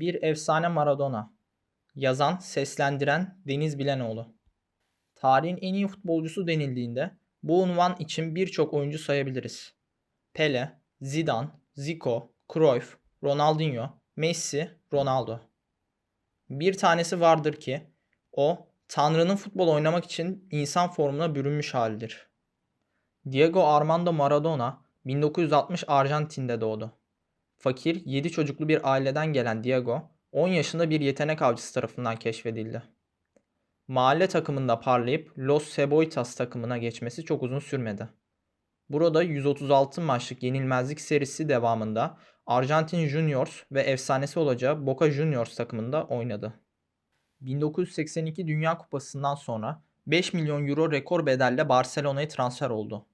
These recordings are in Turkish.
Bir efsane Maradona. Yazan, seslendiren Deniz Bilenoğlu. Tarihin en iyi futbolcusu denildiğinde bu unvan için birçok oyuncu sayabiliriz. Pele, Zidane, Zico, Cruyff, Ronaldinho, Messi, Ronaldo. Bir tanesi vardır ki o Tanrı'nın futbol oynamak için insan formuna bürünmüş halidir. Diego Armando Maradona 1960 Arjantin'de doğdu. Fakir 7 çocuklu bir aileden gelen Diego 10 yaşında bir yetenek avcısı tarafından keşfedildi. Mahalle takımında parlayıp Los Cebollitas takımına geçmesi çok uzun sürmedi. Burada 136 maçlık yenilmezlik serisi devamında Arjantin Juniors ve efsanesi olacağı Boca Juniors takımında oynadı. 1982 Dünya Kupası'ndan sonra 5 milyon euro rekor bedelle Barcelona'ya transfer oldu.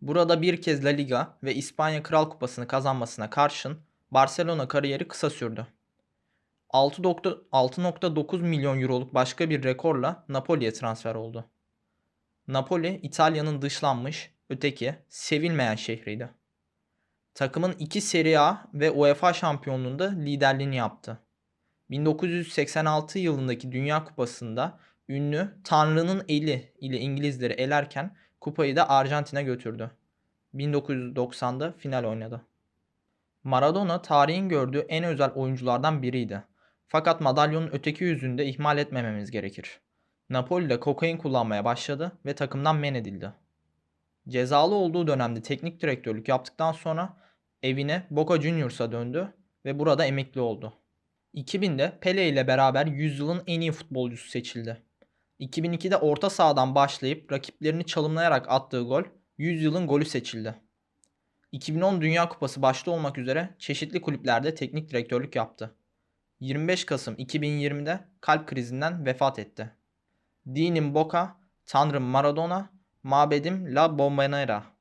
Burada bir kez La Liga ve İspanya Kral Kupası'nı kazanmasına karşın Barcelona kariyeri kısa sürdü. 6.9 6.9 milyon euroluk başka bir rekorla Napoli'ye transfer oldu. Napoli İtalya'nın dışlanmış, öteki sevilmeyen şehriydi. Takımın iki Serie A ve UEFA şampiyonluğunda liderliğini yaptı. 1986 yılındaki Dünya Kupası'nda ünlü Tanrı'nın eli ile İngilizleri elerken kupayı da Arjantin'e götürdü. 1990'da final oynadı. Maradona tarihin gördüğü en özel oyunculardan biriydi. Fakat madalyonun öteki yüzünü de ihmal etmememiz gerekir. Napoli'de kokain kullanmaya başladı ve takımdan men edildi. Cezalı olduğu dönemde teknik direktörlük yaptıktan sonra evine Boca Juniors'a döndü ve burada emekli oldu. 2000'de Pele ile beraber yüzyılın en iyi futbolcusu seçildi. 2002'de orta sahadan başlayıp rakiplerini çalımlayarak attığı gol yüzyılın golü seçildi. 2010 Dünya Kupası başta olmak üzere çeşitli kulüplerde teknik direktörlük yaptı. 25 Kasım 2020'de kalp krizinden vefat etti. Dinim Boca, Tanrım Maradona, Mabedim La Bombonera.